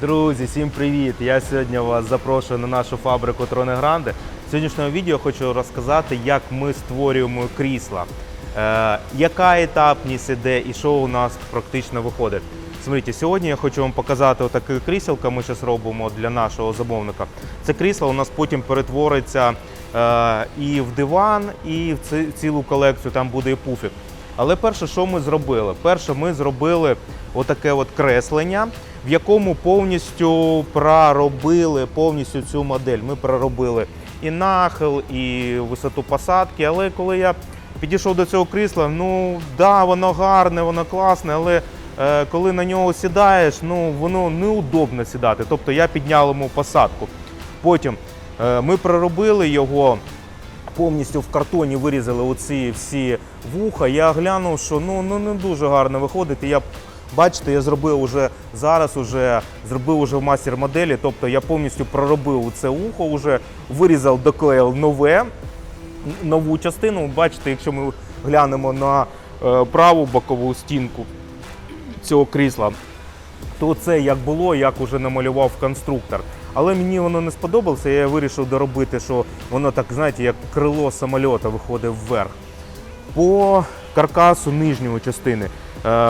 Друзі, всім привіт! Я сьогодні вас запрошую на нашу фабрику Троне Гранде. В сьогоднішньому відео хочу розказати, як ми створюємо крісла, е, яка етапність іде і що у нас практично виходить. Смотрите, сьогодні я хочу вам показати отаке кріселко, ми зараз робимо для нашого замовника. Це крісло у нас потім перетвориться е, і в диван, і в цілу колекцію там буде і пуфік. Але перше, що ми зробили? Перше, ми зробили отаке от креслення, в якому повністю проробили повністю цю модель. Ми проробили і нахил, і висоту посадки. Але коли я підійшов до цього крісла, ну да, воно гарне, воно класне, але е, коли на нього сідаєш, ну воно неудобно сідати. Тобто я підняв йому посадку. Потім е, ми проробили його повністю в картоні вирізали оці всі вуха. Я глянув, що ну, ну не дуже гарно виходить. І я бачите, я зробив уже зараз, уже зробив уже в мастер моделі. Тобто я повністю проробив це ухо, вже вирізав, доклеїв нове, нову частину. Бачите, якщо ми глянемо на е, праву бокову стінку цього крісла, то це як було, як уже намалював конструктор. Але мені воно не сподобалося, я вирішив доробити, що воно так, знаєте, як крило самольота виходить вверх. По каркасу нижньої частини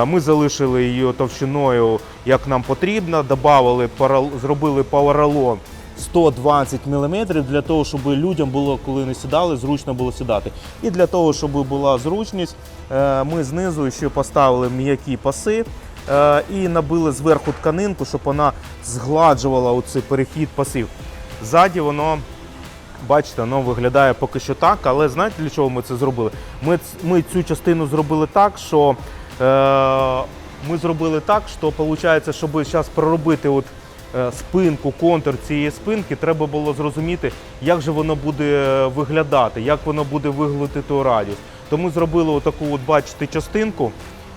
ми залишили її товщиною, як нам потрібно, добавили, зробили поролон 120 мм для того, щоб людям було, коли не сідали, зручно було сідати. І для того, щоб була зручність, е, ми знизу ще поставили м'які паси е, і набили зверху тканинку, щоб вона згладжувала оцей перехід пасів. Ззаді воно Бачите, воно виглядає поки що так, але знаєте для чого ми це зробили? Ми, ми цю частину зробили так, що е, ми зробили так, що виходить, щоб зараз проробити от, е, спинку, контур цієї спинки, треба було зрозуміти, як же воно буде виглядати, як воно буде виглядати у радіус. Тому зробили отаку, от, бачите, частинку.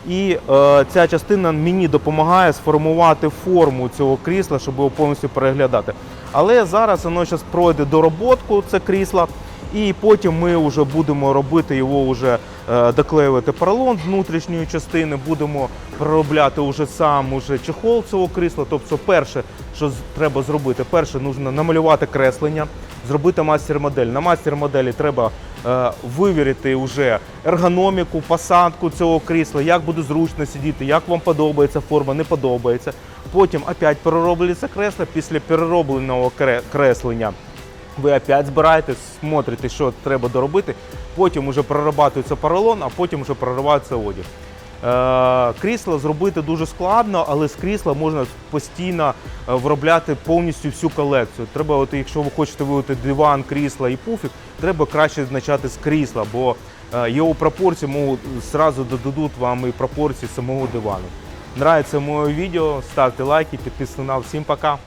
І е, ця частина мені допомагає сформувати форму цього крісла, щоб його повністю переглядати. Але зараз воно зараз пройде дороботку, це крісло, і потім ми вже будемо робити його вже е, доклеювати поролон внутрішньої частини, будемо проробляти вже сам уже чехол цього крісла. Тобто, перше, що треба зробити, перше, потрібно намалювати креслення, зробити мастер-модель. На мастер-моделі треба е, вивірити вже ергономіку, посадку цього крісла, як буде зручно сидіти, як вам подобається форма, не подобається. Потім опять перероблюється кресло. Після переробленого креслення ви опять збираєте, смотрите, що треба доробити. Потім вже прорабатується поролон, а потім вже проривається одяг. Е, Крісло зробити дуже складно, але з крісла можна постійно е, виробляти повністю всю колекцію. Треба, от, якщо ви хочете вивити диван, крісла і пуфік, треба краще почати з крісла, бо е, його пропорції можуть зразу додадуть вам і пропорції самого дивану. Нравиться моє відео, ставте лайки, підписуйтесь на. Всім пока!